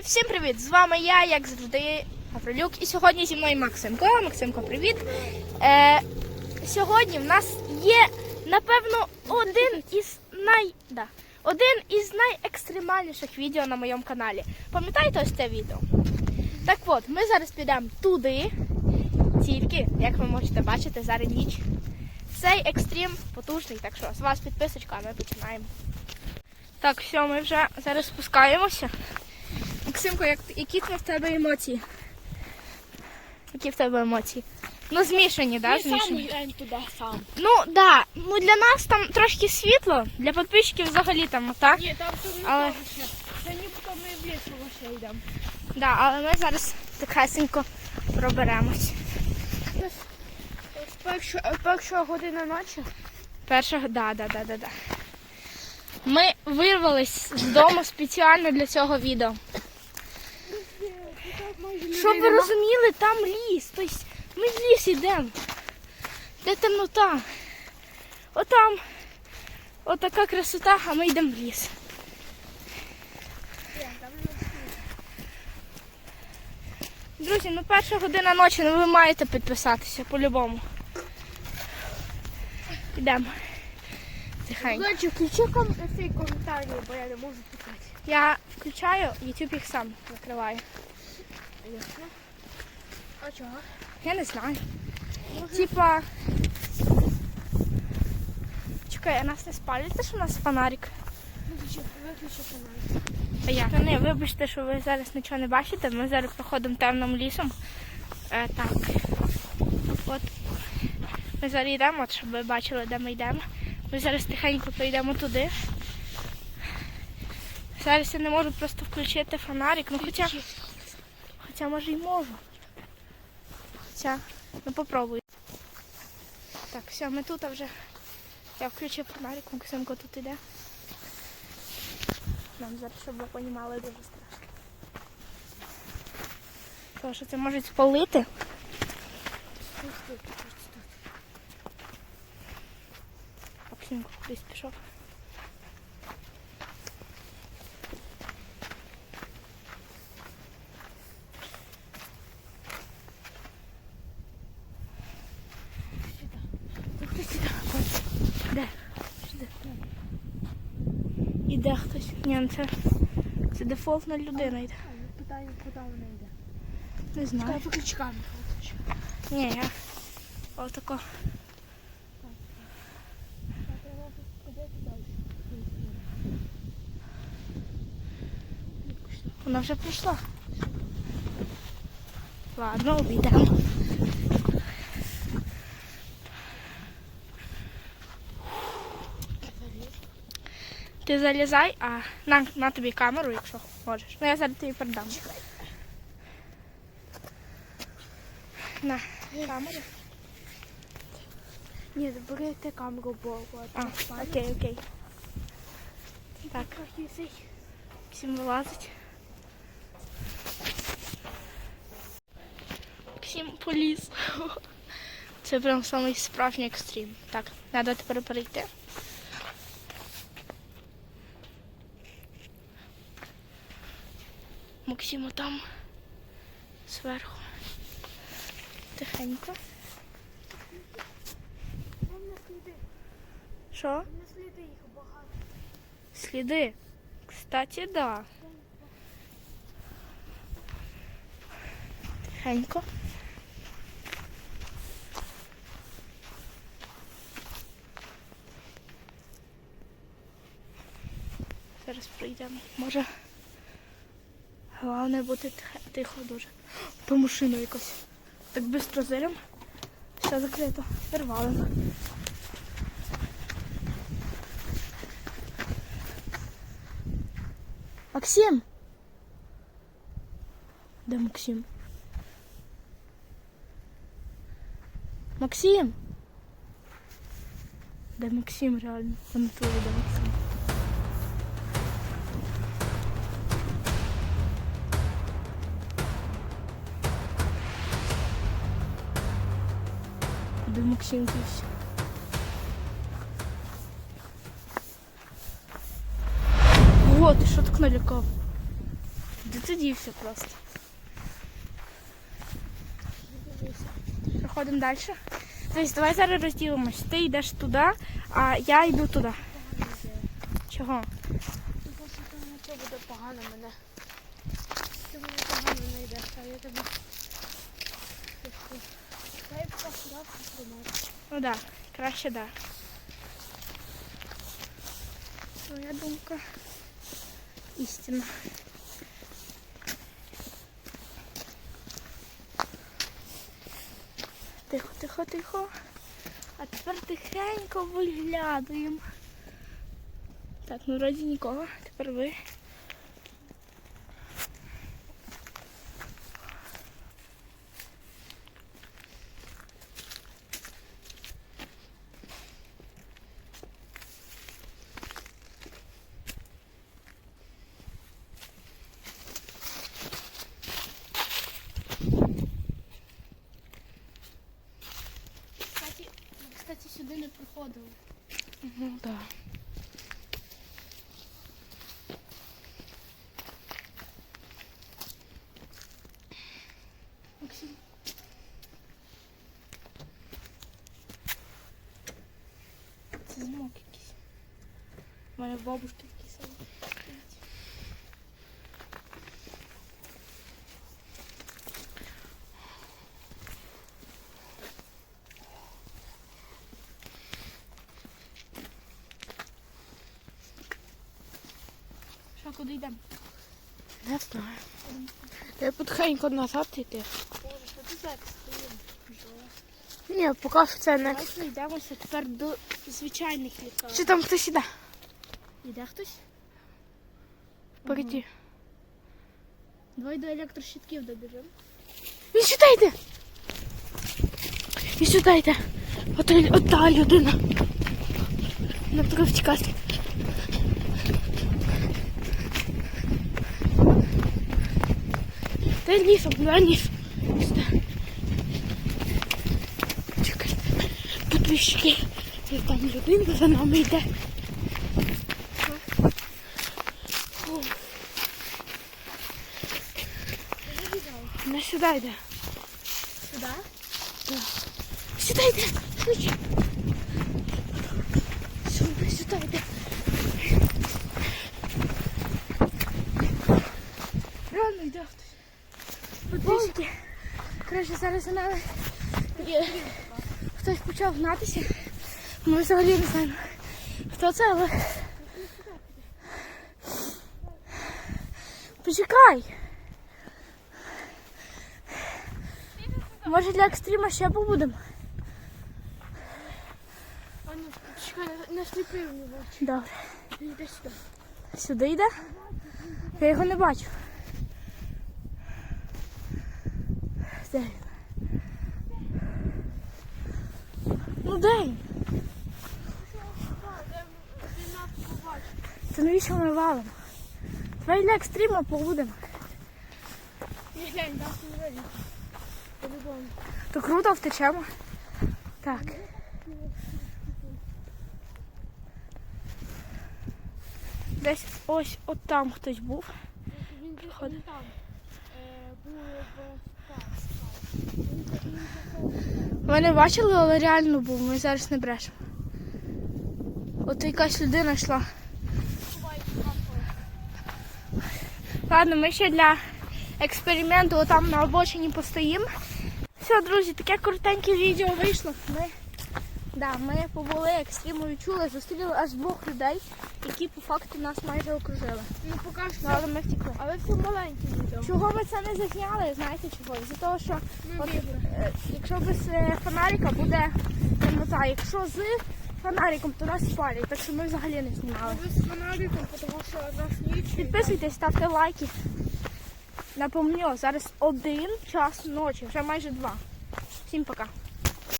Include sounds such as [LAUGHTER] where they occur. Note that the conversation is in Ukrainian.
Всім привіт! З вами я, як завжди, Гаврилюк. І сьогодні зі мною Максимко. Максимко, привіт. Е, сьогодні в нас є, напевно, один із най... да, один із найекстремальніших відео на моєму каналі. Пам'ятаєте ось це відео? Так от, ми зараз підемо туди, тільки, як ви можете бачити, зараз ніч. Цей екстрім потужний, так що з вас підписочка, а ми починаємо. Так, все, ми вже зараз спускаємося. Максимко, як, які в тебе емоції? Які в тебе емоції? Ну, змішані, так? Да? Змішані. глянь туди сам. Ну, да. Ну для нас там трошки світло, для підписчиків взагалі там так. Ні, там тут не Але- ще. Це нібито ми в лісу ще йдемо. Да, але ми зараз тихесенько проберемось. Перша, перша година ночі. Перша, да, да, да, да, да. Ми вирвались з дому спеціально для цього відео. Щоб ви розуміли, там ліс. Тобто ми в ліс йдемо. Де темнота. Отам. Отака красота, а ми йдемо в ліс. Друзі, ну перша година ночі, ну ви маєте підписатися по-любому. Йдемо. Тихенько. Значить, включи ком... цей коментар, бо я не можу писати. Я включаю, YouTube їх сам закриває. А чого? Я не знаю. Типа. Чекай, а нас не спалять, що у нас фонарик. Виключи, канал. А я? Та не, вибачте, що ви зараз нічого не бачите. Ми зараз проходимо темним лісом. Е, так. От. Ми зараз йдемо, от, щоб ви бачили, де ми йдемо. Ми зараз тихенько прийдемо туди. Зараз я не можу просто включити фонарик, ну хоча. Хоча може й можу. Хоча, ну попробуй. Так, все, ми тут вже. Я включив фонарик, Максимко тут іде. Нам зараз, щоб ви розуміли, дуже страшно. Тому що це можуть спалити. Максимко кудись пішов. Де? Сюди. Іде хтось. Ні, ну це, це дефолтна людина йде. Питаю, куди вона йде. Не знаю. Чекай, камеру. виключи. Ні, я отако. Вона вже прийшла. Ладно, обійдемо. Ти залізай, а на, на тобі камеру, якщо можеш. Ну я зараз тобі передам. На камеру. Ні, бери ти камеру, бо А, окей, окей. Так, всім вилазить. Всім поліз. [LAUGHS] Це прям самий справжній екстрім. Так, треба тепер перейти. Максиму там зверху. Тихенько. Що? Сліди їх багато. Сліди. Кстати, да. Тихенько. Зараз прийдемо. Може. Головне бути тихо дуже. То машина якась. Так швидко зирем. Все закрито. Перевалено. Максим! Де Максим? Максим! Де Максим реально? В натурі де Максим? Де Максим дівся? О, ти що так налякав? Де Ти дівся просто. Проходимо далі. Тобто давай зараз розділимось. Ти йдеш туди, а я йду туди. Чого? Тому що там нічого буде погано мене. Ти мене погано не йдеш, а я тебе. Ну так, да, краще так. Да. Твоя думка істина. Тихо, тихо, тихо. А тепер тихенько виглядуємо. Так, ну вроді нікого. Тепер ви. Кстати, ми, кстати, сюди не приходили. Ну так. Максим. Це замок якийсь. У мене в бабушки такий самий. стоїть. Що, куди йдемо? Не знаю. Я потихеньку назад йти. Ні, поки що це не. Давайте йдемося тепер до звичайних лікарень. Чи там хтось іде? Іде хтось? Погоди. Давай до електрощитків добіжимо. Він сюди йде. Він сюди йде. От, от та людина. Треба втікати. Та ніс. Сюди. Чекай. Тут віщики. І там людина за нами йде. Не сюди йде. Сюди? Сюди йде. Швидше. Сюди, сюди йде. Рано йде хтось. Подвіжки. Коротше, зараз є- хтось почав гнатися. Ми взагалі не знаємо, хто це, але. Почекай. Може для екстріма ще побудемо? Ну, чекай, не сліпи в нього. Добре. Йди сюди. Сюди йде? Я його не бачу. Де він? Ну де він? Та навіщо ми валимо? Давай для екстріма побудемо. Ні, глянь, нас не видно. То круто втечемо. Так. Десь ось от там хтось був. Він же там. Е, був в Ми не бачили, але реально був, ми зараз не брешемо. От якась людина йшла. Ладно, ми ще для експерименту отам на обочині постоїмо. Все, друзі, таке коротеньке відео вийшло. Ми, да, ми побули екстримою чули, зустріли аж двох людей, які по факту нас майже окружили. Ну, поки Ну, що. але ми втекли. Але все маленьке відео. Чого ми це не зазняли, знаєте чого? Із-за того, що Ну, От, е, якщо без е, фонарика буде темнота, якщо з фонариком, то нас спалять, так що ми взагалі не знімали. Ви з фонариком, тому що нас ніч. Підписуйтесь, ставте лайки. Напомню, зараз один час ночі, вже майже два. Всім пока.